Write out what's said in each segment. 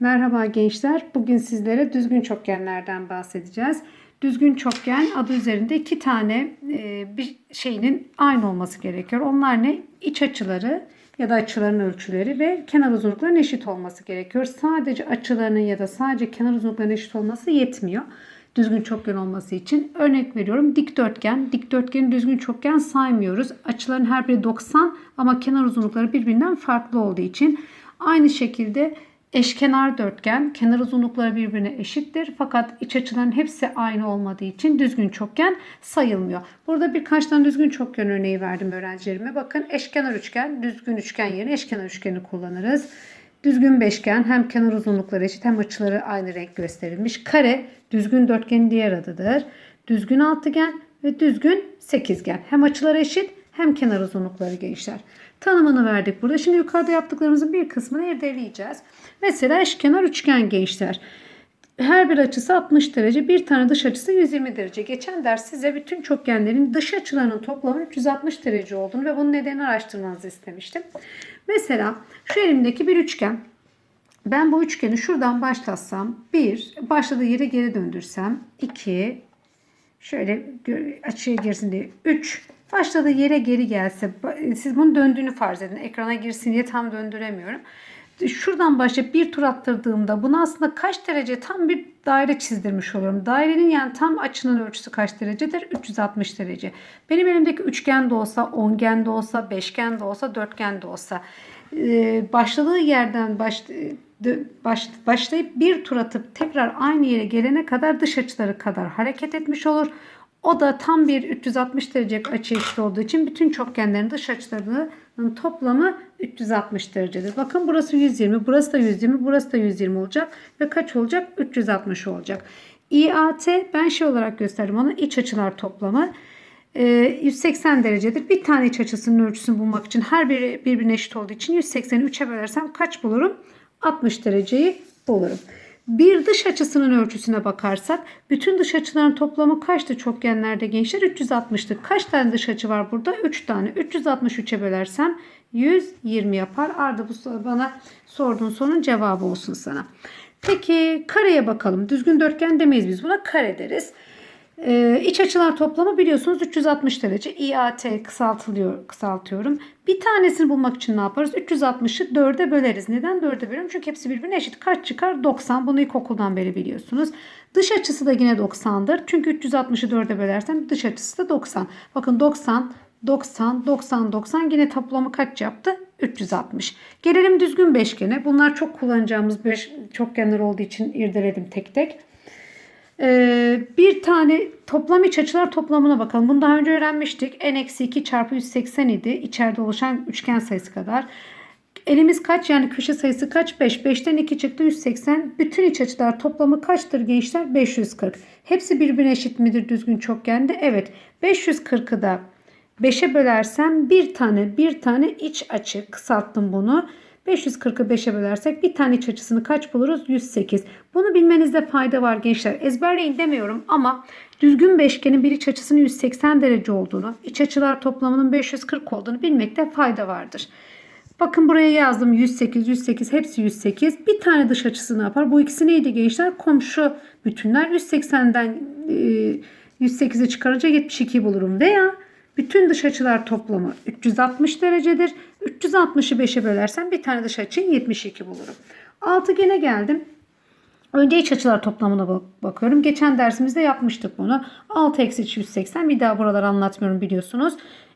Merhaba gençler. Bugün sizlere düzgün çokgenlerden bahsedeceğiz. Düzgün çokgen adı üzerinde iki tane e, bir şeyinin aynı olması gerekiyor. Onlar ne? İç açıları ya da açıların ölçüleri ve kenar uzunluklarının eşit olması gerekiyor. Sadece açılarının ya da sadece kenar uzunluklarının eşit olması yetmiyor. Düzgün çokgen olması için. Örnek veriyorum dikdörtgen. Dikdörtgeni düzgün çokgen saymıyoruz. Açıların her biri 90 ama kenar uzunlukları birbirinden farklı olduğu için aynı şekilde Eşkenar dörtgen kenar uzunlukları birbirine eşittir fakat iç açıların hepsi aynı olmadığı için düzgün çokgen sayılmıyor. Burada birkaç tane düzgün çokgen örneği verdim öğrencilerime. Bakın eşkenar üçgen, düzgün üçgen yerine eşkenar üçgeni kullanırız. Düzgün beşgen hem kenar uzunlukları eşit hem açıları aynı renk gösterilmiş. Kare düzgün dörtgenin diğer adıdır. Düzgün altıgen ve düzgün sekizgen. Hem açıları eşit hem kenar uzunlukları gençler. Tanımını verdik burada. Şimdi yukarıda yaptıklarımızın bir kısmını irdeleyeceğiz. Mesela eşkenar üçgen gençler. Her bir açısı 60 derece, bir tane dış açısı 120 derece. Geçen ders size bütün çokgenlerin dış açılarının toplamı 360 derece olduğunu ve bunun nedenini araştırmanızı istemiştim. Mesela şu elimdeki bir üçgen. Ben bu üçgeni şuradan başlatsam 1, başladığı yere geri döndürsem 2, şöyle açıya girsin diye 3, başladığı yere geri gelse siz bunun döndüğünü farz edin. Ekrana girsin diye tam döndüremiyorum. Şuradan başlayıp bir tur attırdığımda bunu aslında kaç derece tam bir daire çizdirmiş oluyorum. Dairenin yani tam açının ölçüsü kaç derecedir? 360 derece. Benim elimdeki üçgen de olsa, ongen de olsa, beşgen de olsa, dörtgen de olsa başladığı yerden baş, baş, başlayıp bir tur atıp tekrar aynı yere gelene kadar dış açıları kadar hareket etmiş olur. O da tam bir 360 derece açı eşit olduğu için bütün çokgenlerin dış açılarının toplamı 360 derecedir. Bakın burası 120, burası da 120, burası da 120 olacak ve kaç olacak? 360 olacak. İAT ben şey olarak gösterdim onu iç açılar toplamı. 180 derecedir. Bir tane iç açısının ölçüsünü bulmak için her biri birbirine eşit olduğu için 180'i 3'e bölersem kaç bulurum? 60 dereceyi bulurum. Bir dış açısının ölçüsüne bakarsak bütün dış açıların toplamı kaçtı çokgenlerde gençler? 360'tı. Kaç tane dış açı var burada? 3 tane. 363'e bölersem 120 yapar. Arda bu bana sorduğun sorunun cevabı olsun sana. Peki kareye bakalım. Düzgün dörtgen demeyiz biz buna. Kare deriz. Ee, iç açılar toplamı biliyorsunuz 360 derece. IAT kısaltılıyor, kısaltıyorum. Bir tanesini bulmak için ne yaparız? 360'ı 4'e böleriz. Neden 4'e bölüyorum? Çünkü hepsi birbirine eşit. Kaç çıkar? 90. Bunu ilkokuldan beri biliyorsunuz. Dış açısı da yine 90'dır. Çünkü 360'ı 4'e bölersem dış açısı da 90. Bakın 90, 90, 90, 90 yine toplamı kaç yaptı? 360. Gelelim düzgün beşgene. Bunlar çok kullanacağımız beş çokgenler olduğu için irdeledim tek tek. Ee, bir tane toplam iç açılar toplamına bakalım. Bunu daha önce öğrenmiştik. n-2 çarpı 180 idi. İçeride oluşan üçgen sayısı kadar. Elimiz kaç yani köşe sayısı kaç? 5. 5'ten 2 çıktı 180. Bütün iç açılar toplamı kaçtır gençler? 540. Hepsi birbirine eşit midir düzgün çokgende? Evet. 540'ı da 5'e bölersem bir tane bir tane iç açı kısalttım bunu. 540'ı 5'e bölersek bir tane iç açısını kaç buluruz? 108. Bunu bilmenizde fayda var gençler. Ezberleyin demiyorum ama düzgün beşgenin bir iç açısının 180 derece olduğunu, iç açılar toplamının 540 olduğunu bilmekte fayda vardır. Bakın buraya yazdım 108, 108 hepsi 108. Bir tane dış açısı ne yapar? Bu ikisi neydi gençler? Komşu bütünler 180'den 108'e çıkarınca 72 bulurum. Veya bütün dış açılar toplamı 360 derecedir. 360'ı 5'e bölersem bir tane dış açıyı 72 bulurum. Altıgene geldim. Önce iç açılar toplamına bakıyorum. Geçen dersimizde yapmıştık bunu. 6 eksi 180. Bir daha buraları anlatmıyorum biliyorsunuz.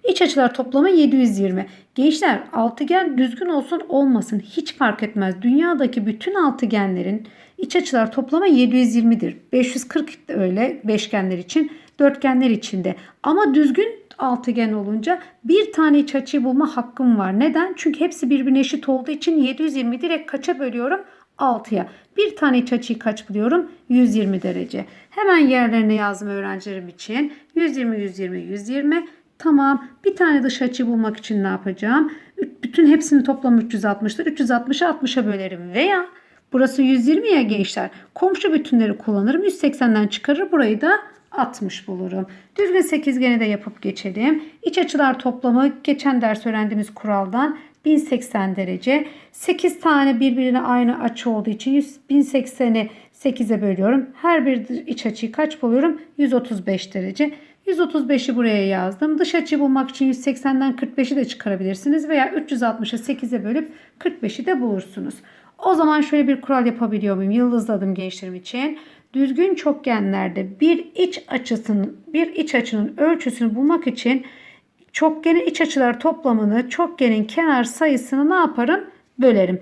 İç açılar toplamı 720. Gençler altıgen düzgün olsun olmasın hiç fark etmez. Dünyadaki bütün altıgenlerin iç açılar toplamı 720'dir. 540 öyle beşgenler için, dörtgenler için de. Ama düzgün altıgen olunca bir tane iç açıyı bulma hakkım var. Neden? Çünkü hepsi birbirine eşit olduğu için 720 direkt kaça bölüyorum? 6'ya. Bir tane iç açıyı kaç buluyorum? 120 derece. Hemen yerlerine yazdım öğrencilerim için. 120, 120, 120. Tamam. Bir tane dış açı bulmak için ne yapacağım? Bütün hepsinin toplamı 360'tır. 360'ı 60'a bölerim. Veya burası 120 ya gençler. Komşu bütünleri kullanırım. 180'den çıkarır. Burayı da 60 bulurum. Düzgün sekizgeni de yapıp geçelim. İç açılar toplamı geçen ders öğrendiğimiz kuraldan 1080 derece. 8 tane birbirine aynı açı olduğu için 100 1080'i 8'e bölüyorum. Her bir iç açıyı kaç buluyorum? 135 derece. 135'i buraya yazdım. Dış açı bulmak için 180'den 45'i de çıkarabilirsiniz veya 360'ı 8'e bölüp 45'i de bulursunuz. O zaman şöyle bir kural yapabiliyor muyum? Yıldızladım gençlerim için. Düzgün çokgenlerde bir iç açısının bir iç açının ölçüsünü bulmak için çokgenin iç açılar toplamını çokgenin kenar sayısını ne yaparım? Bölerim.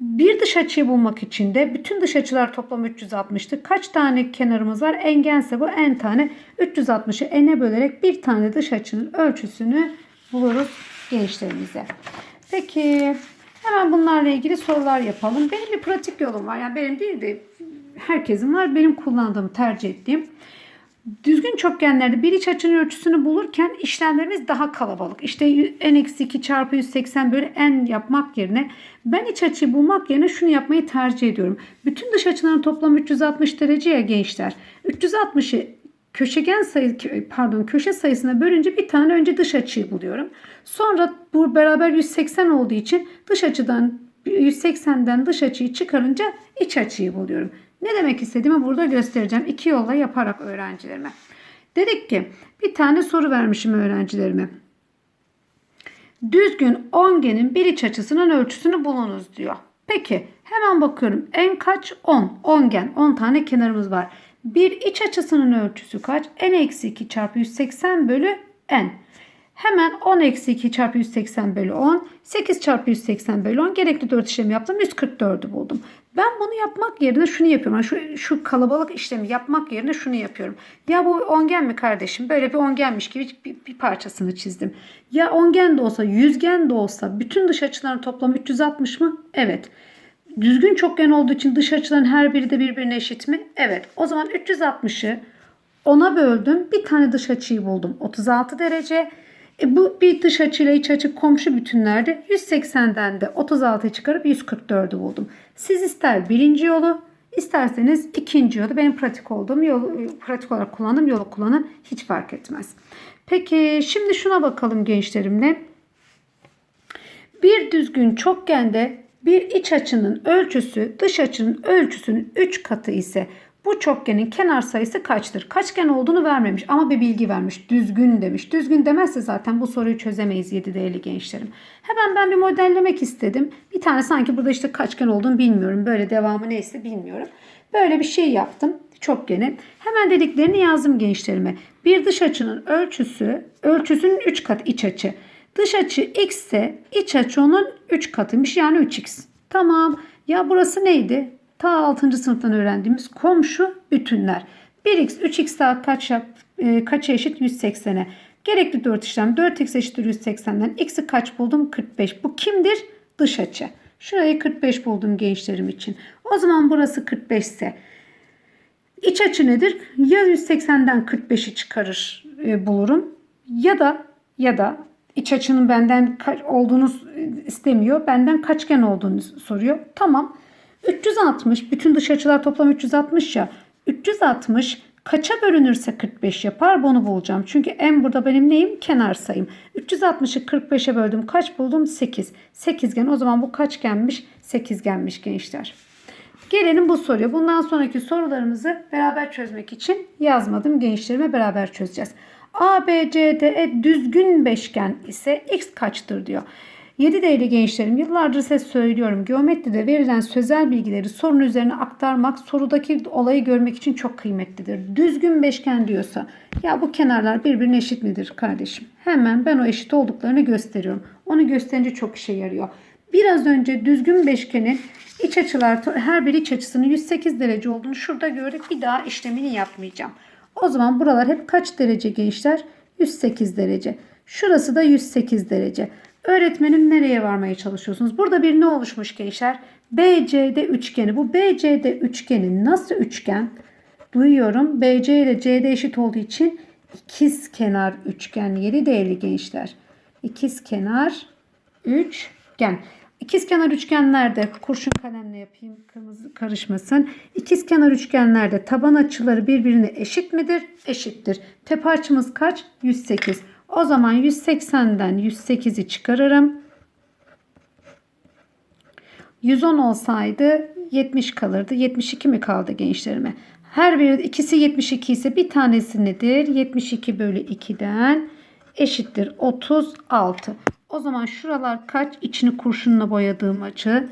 Bir dış açıyı bulmak için de bütün dış açılar toplamı 360'tı. Kaç tane kenarımız var? Engense bu en tane. 360'ı n'e bölerek bir tane dış açının ölçüsünü buluruz gençlerimize. Peki hemen bunlarla ilgili sorular yapalım. Benim bir pratik yolum var. Yani benim değil de herkesin var. Benim kullandığım, tercih ettiğim. Düzgün çokgenlerde bir iç açının ölçüsünü bulurken işlemlerimiz daha kalabalık. İşte n-2 çarpı 180 bölü n yapmak yerine ben iç açıyı bulmak yerine şunu yapmayı tercih ediyorum. Bütün dış açıların toplamı 360 derece ya gençler. 360'ı köşegen sayı pardon köşe sayısına bölünce bir tane önce dış açıyı buluyorum. Sonra bu beraber 180 olduğu için dış açıdan 180'den dış açıyı çıkarınca iç açıyı buluyorum. Ne demek istediğimi burada göstereceğim. İki yolla yaparak öğrencilerime. Dedik ki bir tane soru vermişim öğrencilerime. Düzgün ongenin bir iç açısının ölçüsünü bulunuz diyor. Peki hemen bakıyorum. En kaç? 10. Ongen. 10 tane kenarımız var. Bir iç açısının ölçüsü kaç? n eksi 2 çarpı 180 bölü n. Hemen 10 eksi 2 çarpı 180 bölü 10. 8 çarpı 180 bölü 10. Gerekli 4 işlemi yaptım. 144'ü buldum. Ben bunu yapmak yerine şunu yapıyorum. Yani şu, şu kalabalık işlemi yapmak yerine şunu yapıyorum. Ya bu ongen mi kardeşim? Böyle bir ongenmiş gibi bir, bir parçasını çizdim. Ya ongen de olsa, yüzgen de olsa bütün dış açıların toplamı 360 mı? Evet. Düzgün çokgen olduğu için dış açıların her biri de birbirine eşit mi? Evet. O zaman 360'ı 10'a böldüm. Bir tane dış açıyı buldum. 36 derece. E bu bir dış açıyla iç açı komşu bütünlerde 180'den de 36'yı çıkarıp 144'ü buldum. Siz ister birinci yolu isterseniz ikinci yolu benim pratik olduğum yol pratik olarak kullandığım yolu kullanın hiç fark etmez. Peki şimdi şuna bakalım gençlerimle. Bir düzgün çokgende bir iç açının ölçüsü dış açının ölçüsünün 3 katı ise bu çokgenin kenar sayısı kaçtır? Kaçgen olduğunu vermemiş ama bir bilgi vermiş. Düzgün demiş. Düzgün demezse zaten bu soruyu çözemeyiz 7 değerli gençlerim. Hemen ben bir modellemek istedim. Bir tane sanki burada işte kaçgen olduğunu bilmiyorum. Böyle devamı neyse bilmiyorum. Böyle bir şey yaptım çokgeni. Hemen dediklerini yazdım gençlerime. Bir dış açının ölçüsü, ölçüsünün 3 katı iç açı. Dış açı x ise iç açı onun 3 katıymış yani 3x. Tamam. Ya burası neydi? Ta 6. sınıftan öğrendiğimiz komşu bütünler. 1x 3x daha kaç yap, e, kaça eşit 180'e. Gerekli 4 işlem 4x eşittir 180'den x'i kaç buldum? 45. Bu kimdir? Dış açı. Şurayı 45 buldum gençlerim için. O zaman burası 45 ise iç açı nedir? Ya 180'den 45'i çıkarır e, bulurum ya da ya da iç açının benden kaç olduğunu istemiyor. Benden kaçgen olduğunu soruyor. Tamam. 360 bütün dış açılar toplam 360 ya. 360 kaça bölünürse 45 yapar bunu bulacağım. Çünkü en burada benim neyim? Kenar sayım. 360'ı 45'e böldüm. Kaç buldum? 8. 8gen. O zaman bu kaçgenmiş? 8genmiş gençler. Gelelim bu soruya. Bundan sonraki sorularımızı beraber çözmek için yazmadım. Gençlerime beraber çözeceğiz. A, B, C, D, E düzgün beşgen ise x kaçtır diyor. 7 değerli gençlerim yıllardır size söylüyorum. Geometride verilen sözel bilgileri sorun üzerine aktarmak sorudaki olayı görmek için çok kıymetlidir. Düzgün beşgen diyorsa ya bu kenarlar birbirine eşit midir kardeşim? Hemen ben o eşit olduklarını gösteriyorum. Onu gösterince çok işe yarıyor. Biraz önce düzgün beşgenin iç açılar her bir iç açısının 108 derece olduğunu şurada gördük. Bir daha işlemini yapmayacağım. O zaman buralar hep kaç derece gençler? 108 derece. Şurası da 108 derece. Öğretmenim nereye varmaya çalışıyorsunuz? Burada bir ne oluşmuş gençler? BCD üçgeni. Bu BCD üçgeni nasıl üçgen? Duyuyorum. BC ile CD eşit olduğu için ikiz kenar üçgen. Yeri değerli gençler. İkiz kenar üçgen. İkiz kenar üçgenlerde kurşun kalemle yapayım kırmızı karışmasın. İkiz kenar üçgenlerde taban açıları birbirine eşit midir? Eşittir. Tepe açımız kaç? 108. O zaman 180'den 108'i çıkarırım. 110 olsaydı 70 kalırdı. 72 mi kaldı gençlerime? Her biri ikisi 72 ise bir tanesi nedir? 72 bölü 2'den eşittir 36. O zaman şuralar kaç? İçini kurşunla boyadığım açı.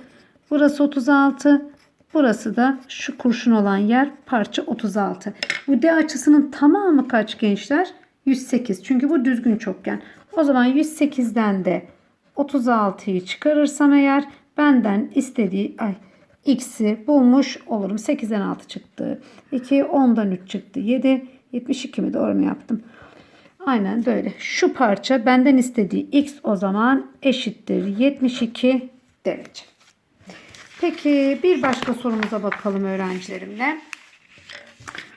Burası 36. Burası da şu kurşun olan yer parça 36. Bu D açısının tamamı kaç gençler? 108. Çünkü bu düzgün çokgen. O zaman 108'den de 36'yı çıkarırsam eğer benden istediği ay x'i bulmuş olurum. 8'den 6 çıktı. 2 10'dan 3 çıktı. 7 72 mi doğru mu yaptım? Aynen böyle. Şu parça benden istediği x o zaman eşittir 72 derece. Peki bir başka sorumuza bakalım öğrencilerimle.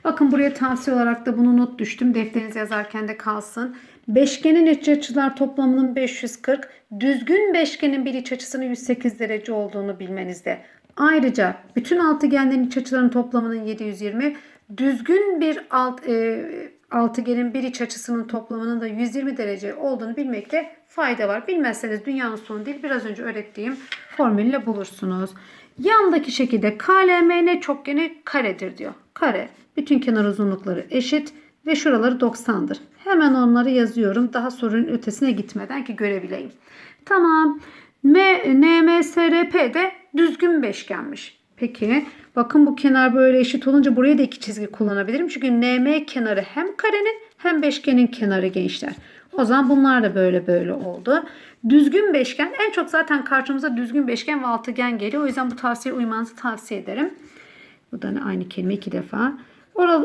Bakın buraya tavsiye olarak da bunu not düştüm. Defterinize yazarken de kalsın. Beşgenin iç açılar toplamının 540, düzgün beşgenin bir iç açısının 108 derece olduğunu bilmenizde. Ayrıca bütün altıgenlerin iç açılarının toplamının 720, düzgün bir alt, e, altıgenin bir iç açısının toplamının da 120 derece olduğunu bilmekte fayda var. Bilmezseniz dünyanın sonu değil biraz önce öğrettiğim formülle bulursunuz. Yandaki şekilde KLMN çokgeni karedir diyor. Kare. Bütün kenar uzunlukları eşit ve şuraları 90'dır. Hemen onları yazıyorum. Daha sorunun ötesine gitmeden ki görebileyim. Tamam. M, de düzgün beşgenmiş. Peki bakın bu kenar böyle eşit olunca buraya da iki çizgi kullanabilirim. Çünkü NM kenarı hem karenin hem beşgenin kenarı gençler. O zaman bunlar da böyle böyle oldu. Düzgün beşgen en çok zaten karşımıza düzgün beşgen ve altıgen geliyor. O yüzden bu tavsiye uymanızı tavsiye ederim. Bu da aynı kelime iki defa.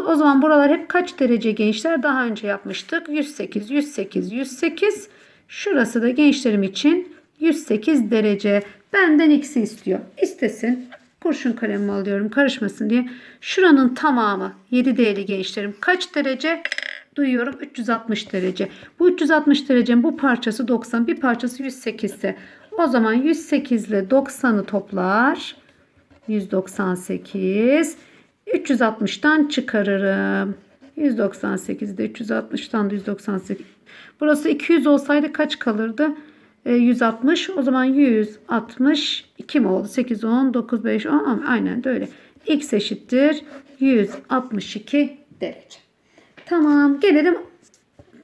O zaman buralar hep kaç derece gençler? Daha önce yapmıştık. 108, 108, 108. Şurası da gençlerim için 108 derece. Benden x'i istiyor. İstesin. Kurşun kalemimi alıyorum karışmasın diye. Şuranın tamamı 7 değerli gençlerim. Kaç derece? Duyuyorum 360 derece. Bu 360 derecenin bu parçası 90. Bir parçası 108 ise o zaman 108 ile 90'ı toplar. 198. 360'tan çıkarırım. 198'de 360'tan da 198. Burası 200 olsaydı kaç kalırdı? E, 160. O zaman 162 mi oldu? 8, 10, 9, 5, 10. Aynen de öyle. X eşittir 162 derece. Tamam. Gelelim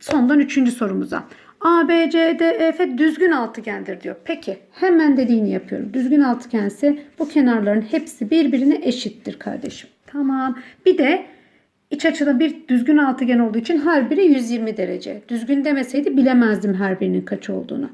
sondan üçüncü sorumuza. A, B, C, D, E, F düzgün altıgendir diyor. Peki hemen dediğini yapıyorum. Düzgün altıgense bu kenarların hepsi birbirine eşittir kardeşim. Tamam. Bir de iç açıda bir düzgün altıgen olduğu için her biri 120 derece. Düzgün demeseydi bilemezdim her birinin kaç olduğunu.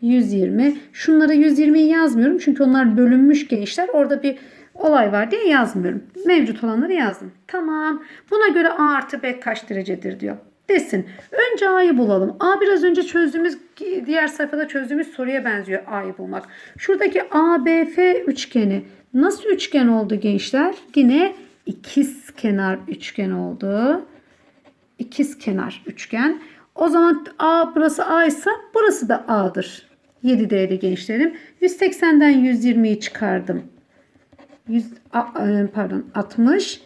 120. Şunlara 120'yi yazmıyorum çünkü onlar bölünmüş gençler. Orada bir olay var diye yazmıyorum. Mevcut olanları yazdım. Tamam. Buna göre A artı B kaç derecedir diyor. Desin. Önce A'yı bulalım. A biraz önce çözdüğümüz diğer sayfada çözdüğümüz soruya benziyor A'yı bulmak. Şuradaki ABF üçgeni nasıl üçgen oldu gençler? Yine ikiz kenar üçgen oldu. İkiz kenar üçgen. O zaman A burası A ise burası da A'dır. 7 değerli gençlerim. 180'den 120'yi çıkardım. 100, a- pardon 60.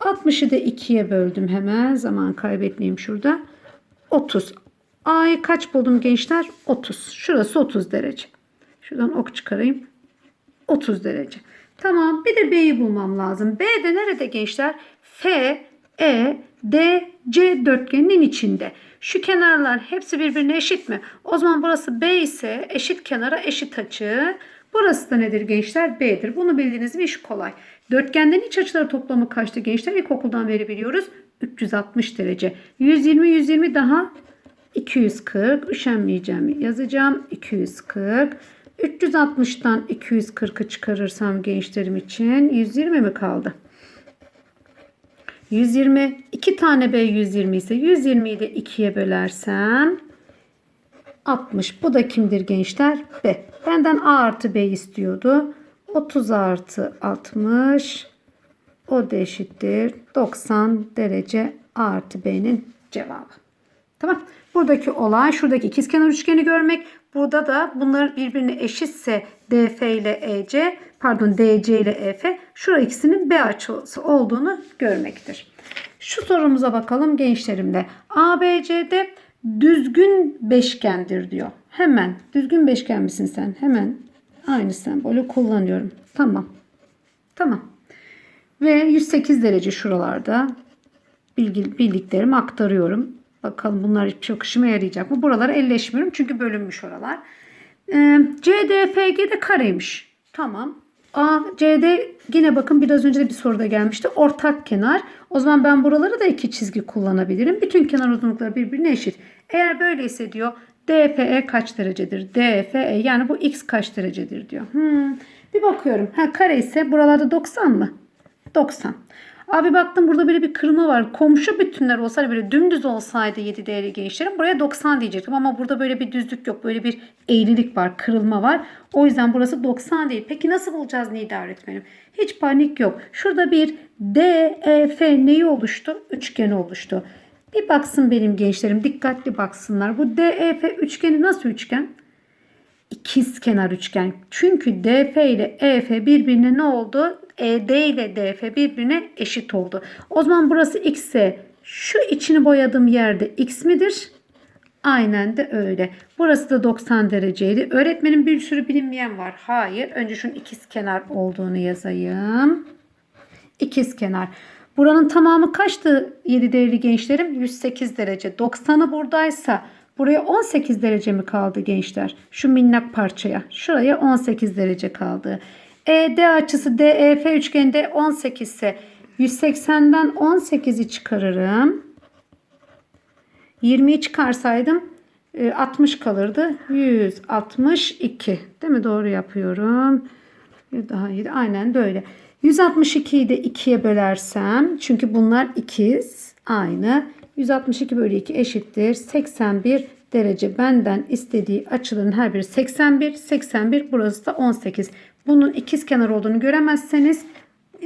60'ı da 2'ye böldüm hemen. Zaman kaybetmeyeyim şurada. 30. A'yı kaç buldum gençler? 30. Şurası 30 derece. Şuradan ok çıkarayım. 30 derece. Tamam. Bir de B'yi bulmam lazım. B de nerede gençler? F, E, D, C dörtgeninin içinde. Şu kenarlar hepsi birbirine eşit mi? O zaman burası B ise eşit kenara eşit açı. Burası da nedir gençler? B'dir. Bunu bildiğiniz bir iş kolay. Dörtgenden iç açıları toplamı kaçtı gençler? İlkokuldan beri biliyoruz. 360 derece. 120 120 daha 240. Üşenmeyeceğim. Yazacağım. 240. 360'tan 240'ı çıkarırsam gençlerim için 120 mi kaldı? 120. 2 tane B 120 ise 120'yi de 2'ye bölersem 60. Bu da kimdir gençler? B. Benden A artı B istiyordu. 30 artı 60. O eşittir. 90 derece artı B'nin cevabı. Tamam. Buradaki olay şuradaki ikizkenar üçgeni görmek. Burada da bunlar birbirine eşitse DF ile EC pardon DC ile EF şurada ikisinin B açısı olduğunu görmektir. Şu sorumuza bakalım gençlerimle. ABC'de düzgün beşgendir diyor. Hemen düzgün beşgen misin sen? Hemen Aynı sembolü kullanıyorum. Tamam. Tamam. Ve 108 derece şuralarda bilgi, bildiklerimi aktarıyorum. Bakalım bunlar çok işime yarayacak mı? Buralara elleşmiyorum çünkü bölünmüş oralar. Ee, CDFG de kareymiş. Tamam. A, CD yine bakın biraz önce de bir soruda gelmişti. Ortak kenar. O zaman ben buraları da iki çizgi kullanabilirim. Bütün kenar uzunlukları birbirine eşit. Eğer böyleyse diyor DFE kaç derecedir? DFE yani bu x kaç derecedir diyor. Hmm. Bir bakıyorum. Ha kare ise buralarda 90 mı? 90. Abi baktım burada böyle bir kırma var. Komşu bütünler olsaydı böyle dümdüz olsaydı 7 değerli gençlerim buraya 90 diyecektim. Ama burada böyle bir düzlük yok. Böyle bir eğrilik var, kırılma var. O yüzden burası 90 değil. Peki nasıl bulacağız Nida öğretmenim? Hiç panik yok. Şurada bir DEF neyi oluştu? Üçgeni oluştu. Bir baksın benim gençlerim dikkatli baksınlar. Bu DEF üçgeni nasıl üçgen? ikiz kenar üçgen. Çünkü DF ile EF birbirine ne oldu? ED ile DF birbirine eşit oldu. O zaman burası x ise şu içini boyadığım yerde x midir? Aynen de öyle. Burası da 90 dereceydi. Öğretmenin bir sürü bilinmeyen var. Hayır. Önce şunun ikiz kenar olduğunu yazayım. İkiz kenar. Buranın tamamı kaçtı 7 değerli gençlerim? 108 derece. 90'ı buradaysa buraya 18 derece mi kaldı gençler? Şu minnak parçaya. Şuraya 18 derece kaldı. ED açısı DEF üçgeninde 18 ise 180'den 18'i çıkarırım. 20'yi çıkarsaydım e, 60 kalırdı. 162. Değil mi? Doğru yapıyorum. Daha iyi. Aynen böyle. 162'yi de 2'ye bölersem çünkü bunlar ikiz aynı. 162 bölü 2 eşittir. 81 derece benden istediği açıların her biri 81. 81 burası da 18. Bunun ikiz kenar olduğunu göremezseniz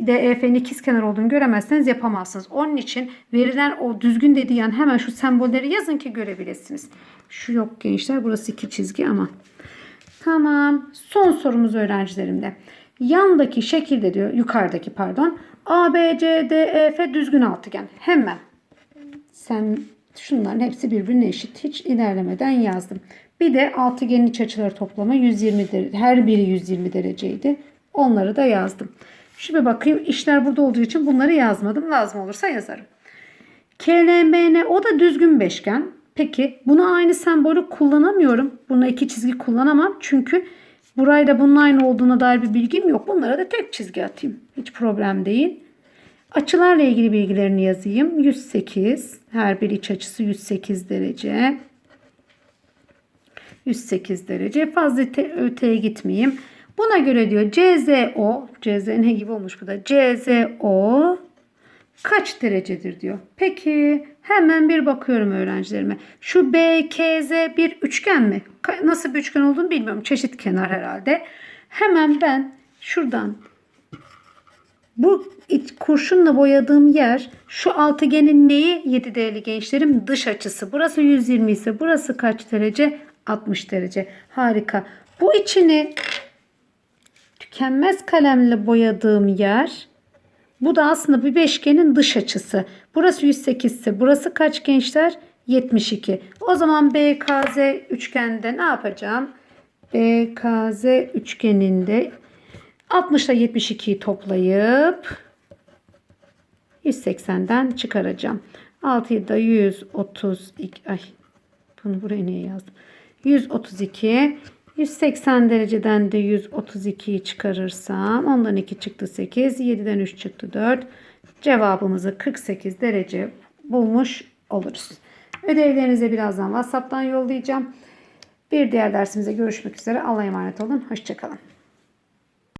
DEF'nin ikiz kenar olduğunu göremezseniz yapamazsınız. Onun için verilen o düzgün dediği yan hemen şu sembolleri yazın ki görebilirsiniz. Şu yok gençler burası iki çizgi ama. Tamam. Son sorumuz öğrencilerimde. Yandaki şekilde diyor yukarıdaki pardon. A, B, C, D, E, F düzgün altıgen. Hemen. Sen şunların hepsi birbirine eşit. Hiç ilerlemeden yazdım. Bir de altıgenin iç açıları toplama 120 derece. Her biri 120 dereceydi. Onları da yazdım. Şimdi bakayım işler burada olduğu için bunları yazmadım. Lazım olursa yazarım. KLMN o da düzgün beşgen. Peki buna aynı sembolü kullanamıyorum. Buna iki çizgi kullanamam. Çünkü burayla bunun aynı olduğuna dair bir bilgim yok. Bunlara da tek çizgi atayım. Hiç problem değil. Açılarla ilgili bilgilerini yazayım. 108. Her bir iç açısı 108 derece. 108 derece. Fazla öte, öteye gitmeyeyim. Buna göre diyor CZO, CZ ne gibi olmuş bu da? CZO kaç derecedir diyor. Peki hemen bir bakıyorum öğrencilerime. Şu BKZ bir üçgen mi? Nasıl bir üçgen olduğunu bilmiyorum. Çeşit kenar herhalde. Hemen ben şuradan bu kurşunla boyadığım yer şu altıgenin neyi? 7 değerli gençlerim dış açısı. Burası 120 ise burası kaç derece? 60 derece. Harika. Bu içini tükenmez kalemle boyadığım yer bu da aslında bir beşgenin dış açısı. Burası 108 ise burası kaç gençler? 72. O zaman BKZ üçgende ne yapacağım? BKZ üçgeninde 60 ile 72'yi toplayıp 180'den çıkaracağım. 6'yı da 132 ay bunu buraya niye yazdım? 132 180 dereceden de 132'yi çıkarırsam ondan 2 çıktı 8 7'den 3 çıktı 4 cevabımızı 48 derece bulmuş oluruz. Ödevlerinize birazdan WhatsApp'tan yollayacağım. Bir diğer dersimize görüşmek üzere. Allah'a emanet olun. Hoşçakalın.